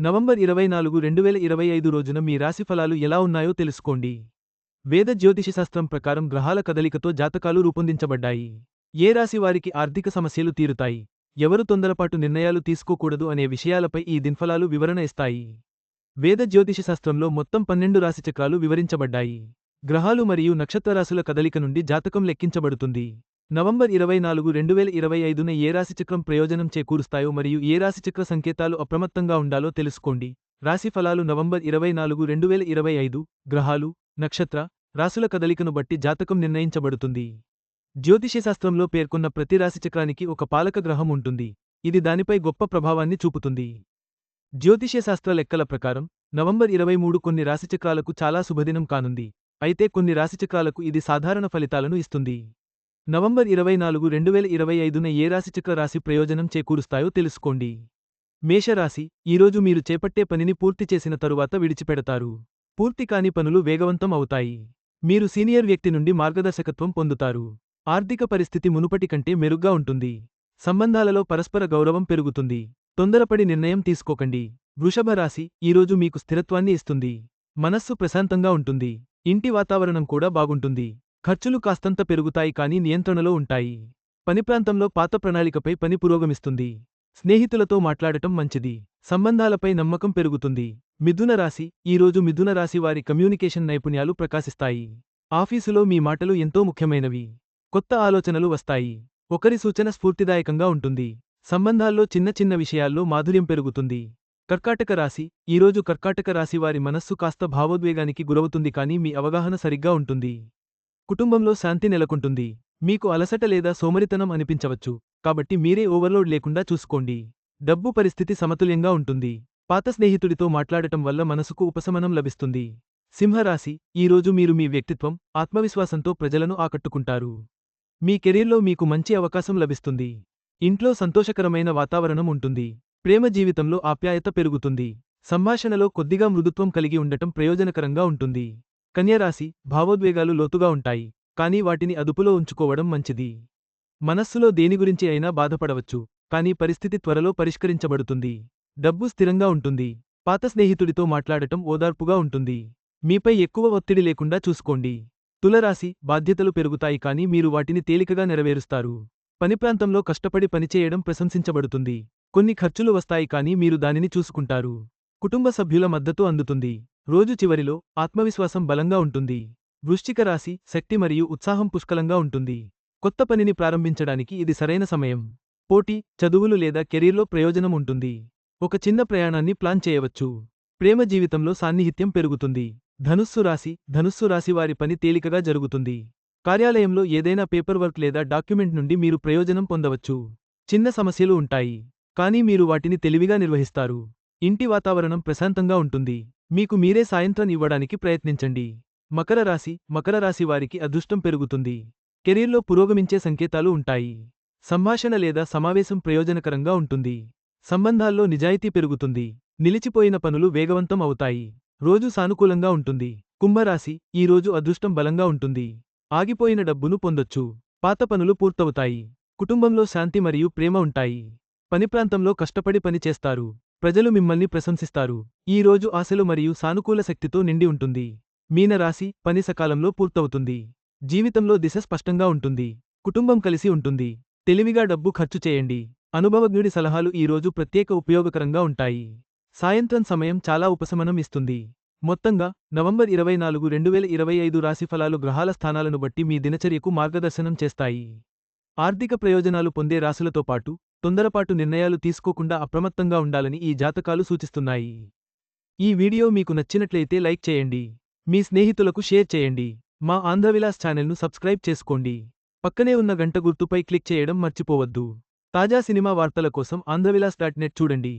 November ఇరవై నాలుగు రెండు వేల ఇరవై ఐదు రోజున మీ రాశి ఫలాలు ఎలా ఉన్నాయో తెలుసుకోండి. వేద జ్యోతిషశాస్త్రం ప్రకారం గ్రహాల కదలికతో జాతకాలు రూపొందించబడ్డాయి. ఏ రాశి వారికి ఆర్థిక సమస్యలు తీరుతాయి? ఎవరు తొందరపాటు నిర్ణయాలు తీసుకోకూడదు అనే విషయాలపై ఈ దిన్ఫలాలు వివరణ ఇస్తాయి. వేద జ్యోతిషశాస్త్రంలో మొత్తం పన్నెండు రాశిచక్రాలు వివరించబడ్డాయి. గ్రహాలు మరియు నక్షత్రరాశుల కదలిక నుండి జాతకం లెక్కించబడుతుంది. నవంబర్ ఇరవై నాలుగు రెండు వేల ఇరవై ఐదున ఏ రాశిచక్రం ప్రయోజనం చేకూరుస్తాయో మరియు ఏ రాశిచక్ర సంకేతాలు అప్రమత్తంగా ఉండాలో తెలుసుకోండి. రాశి ఫలాలు నవంబర్ ఇరవై నాలుగు రెండు వేల ఇరవై ఐదు గ్రహాలు నక్షత్ర రాశుల కదలికను బట్టి జాతకం నిర్ణయించబడుతుంది. జ్యోతిష్యశాస్త్రంలో పేర్కొన్న ప్రతి రాశిచక్రానికి ఒక పాలక గ్రహం ఉంటుంది. ఇది దానిపై గొప్ప ప్రభావాన్ని చూపుతుంది. జ్యోతిష్యశాస్త్ర లెక్కల ప్రకారం నవంబర్ ఇరవై మూడు కొన్ని రాశిచక్రాలకు చాలా శుభదినం కానుంది. అయితే కొన్ని రాశిచక్రాలకు ఇది సాధారణ ఫలితాలను ఇస్తుంది. నవంబర్ ఇరవై నాలుగు రెండు వేల ఇరవై ఐదున ఏ రాశిచక్ర రాశి ప్రయోజనం చేకూరుస్తాయో తెలుసుకోండి. మేషరాశి ఈరోజు మీరు చేపట్టే పనిని పూర్తి చేసిన తరువాత విడిచిపెడతారు. పూర్తి కాని పనులు వేగవంతం అవుతాయి. మీరు సీనియర్ వ్యక్తి నుండి మార్గదర్శకత్వం పొందుతారు. ఆర్థిక పరిస్థితి మునుపటి కంటే మెరుగ్గా ఉంటుంది. సంబంధాలలో పరస్పర గౌరవం పెరుగుతుంది. తొందరపడి నిర్ణయం తీసుకోకండి. వృషభ రాశి ఈరోజు మీకు స్థిరత్వాన్ని ఇస్తుంది. మనస్సు ప్రశాంతంగా ఉంటుంది. ఇంటి వాతావరణం కూడా బాగుంటుంది. ఖర్చులు కాస్తంత పెరుగుతాయి కానీ నియంత్రణలో ఉంటాయి. పని ప్రాంతంలో పాత ప్రణాళికపై పని పురోగమిస్తుంది. స్నేహితులతో మాట్లాడటం మంచిది. సంబంధాలపై నమ్మకం పెరుగుతుంది. మిథున రాశి ఈరోజు మిథున రాశి వారి కమ్యూనికేషన్ నైపుణ్యాలు ప్రకాశిస్తాయి. ఆఫీసులో మీ మాటలు ఎంతో ముఖ్యమైనవి. కొత్త ఆలోచనలు వస్తాయి. ఒకరి సూచన స్ఫూర్తిదాయకంగా ఉంటుంది. సంబంధాల్లో చిన్న చిన్న విషయాల్లో మాధుర్యం పెరుగుతుంది. కర్కాటక రాశి ఈరోజు కర్కాటక రాశి వారి మనస్సు కాస్త భావోద్వేగానికి గురవుతుంది కానీ మీ అవగాహన సరిగ్గా ఉంటుంది. కుటుంబంలో శాంతి నెలకొంటుంది. మీకు అలసట లేదా సోమరితనం అనిపించవచ్చు. కాబట్టి మీరే ఓవర్లోడ్ లేకుండా చూసుకోండి. డబ్బు పరిస్థితి సమతుల్యంగా ఉంటుంది. పాత స్నేహితుడితో మాట్లాడటం వల్ల మనసుకు ఉపశమనం లభిస్తుంది. సింహరాశి ఈరోజు మీరు మీ వ్యక్తిత్వం ఆత్మవిశ్వాసంతో ప్రజలను ఆకట్టుకుంటారు. మీ కెరీర్లో మీకు మంచి అవకాశం లభిస్తుంది. ఇంట్లో సంతోషకరమైన వాతావరణం ఉంటుంది. ప్రేమ జీవితంలో ఆప్యాయత పెరుగుతుంది. సంభాషణలో కొద్దిగా మృదుత్వం కలిగి ఉండటం ప్రయోజనకరంగా ఉంటుంది. కన్యరాశి భావోద్వేగాలు లోతుగా ఉంటాయి కానీ వాటిని అదుపులో ఉంచుకోవడం మంచిది. మనస్సులో దేని గురించి అయినా బాధపడవచ్చు కానీ పరిస్థితి త్వరలో పరిష్కరించబడుతుంది. డబ్బు స్థిరంగా ఉంటుంది పాత స్నేహితుడితో మాట్లాడటం ఓదార్పుగా ఉంటుంది. మీపై ఎక్కువ ఒత్తిడి లేకుండా చూసుకోండి. తులరాశి బాధ్యతలు పెరుగుతాయి కానీ మీరు వాటిని తేలికగా నెరవేరుస్తారు. పని ప్రాంతంలో కష్టపడి పనిచేయడం ప్రశంసించబడుతుంది. కొన్ని ఖర్చులు వస్తాయి కానీ మీరు దానిని చూసుకుంటారు. కుటుంబ సభ్యుల మద్దతు అందుతుంది. రోజు చివరిలో ఆత్మవిశ్వాసం బలంగా ఉంటుంది. వృశ్చిక రాశి శక్తి మరియు ఉత్సాహం పుష్కలంగా ఉంటుంది. కొత్త పనిని ప్రారంభించడానికి ఇది సరైన సమయం. పోటీ చదువులు లేదా కెరీర్లో ప్రయోజనం ఉంటుంది. ఒక చిన్న ప్రయాణాన్ని ప్లాన్ చేయవచ్చు. ప్రేమ జీవితంలో సాన్నిహిత్యం పెరుగుతుంది. ధనుస్సు రాశి ధనుస్సు రాశి వారి పని తేలికగా జరుగుతుంది. కార్యాలయంలో ఏదైనా పేపర్ వర్క్ లేదా డాక్యుమెంట్ నుండి మీరు ప్రయోజనం పొందవచ్చు. చిన్న సమస్యలు ఉంటాయి. కానీ మీరు వాటిని తెలివిగా నిర్వహిస్తారు. ఇంటి వాతావరణం ప్రశాంతంగా ఉంటుంది. మీకు మీరే సాయంత్రం ఇవ్వడానికి ప్రయత్నించండి. మకర రాశి మకర రాశి వారికి అదృష్టం పెరుగుతుంది. కెరీర్లో పురోగమించే సంకేతాలు ఉంటాయి. సంభాషణ లేదా సమావేశం ప్రయోజనకరంగా ఉంటుంది. సంబంధాల్లో నిజాయితీ పెరుగుతుంది. నిలిచిపోయిన పనులు వేగవంతం అవుతాయి. రోజు సానుకూలంగా ఉంటుంది. కుంభరాశి ఈ రోజు అదృష్టం బలంగా ఉంటుంది. ఆగిపోయిన డబ్బును పొందొచ్చు. పాత పనులు పూర్తవుతాయి. కుటుంబంలో శాంతి మరియు ప్రేమ ఉంటాయి. పని ప్రాంతంలో కష్టపడి పనిచేస్తారు ప్రజలు మిమ్మల్ని ప్రశంసిస్తారు. ఈ రోజు ఆశలు మరియు సానుకూల శక్తితో నిండి ఉంటుంది. మీనరాశి పని సకాలంలో పూర్తవుతుంది. జీవితంలో దిశ స్పష్టంగా ఉంటుంది. కుటుంబం కలిసి ఉంటుంది. తెలివిగా డబ్బు ఖర్చు చేయండి. అనుభవజ్ఞుడి సలహాలు ఈరోజు ప్రత్యేక ఉపయోగకరంగా ఉంటాయి. సాయంత్రం సమయం చాలా ఉపశమనం ఇస్తుంది. మొత్తంగా నవంబర్ ఇరవై నాలుగు రెండు వేల ఇరవై ఐదు రాశిఫలాలు గ్రహాల స్థానాలను బట్టి మీ దినచర్యకు మార్గదర్శనం చేస్తాయి. ఆర్థిక ప్రయోజనాలు పొందే రాశులతో పాటు తొందరపాటు నిర్ణయాలు తీసుకోకుండా అప్రమత్తంగా ఉండాలని ఈ జాతకాలు సూచిస్తున్నాయి. ఈ వీడియో మీకు నచ్చినట్లయితే లైక్ చేయండి. మీ స్నేహితులకు షేర్ చేయండి. మా ఆంధ్రవిలాస్ ఛానల్ను సబ్స్క్రైబ్ చేసుకోండి. పక్కనే ఉన్న గంట గుర్తుపై క్లిక్ చేయడం మర్చిపోవద్దు. తాజా సినిమా వార్తల కోసం ఆంధ్రవిలాస్ డాట్ నెట్ చూడండి.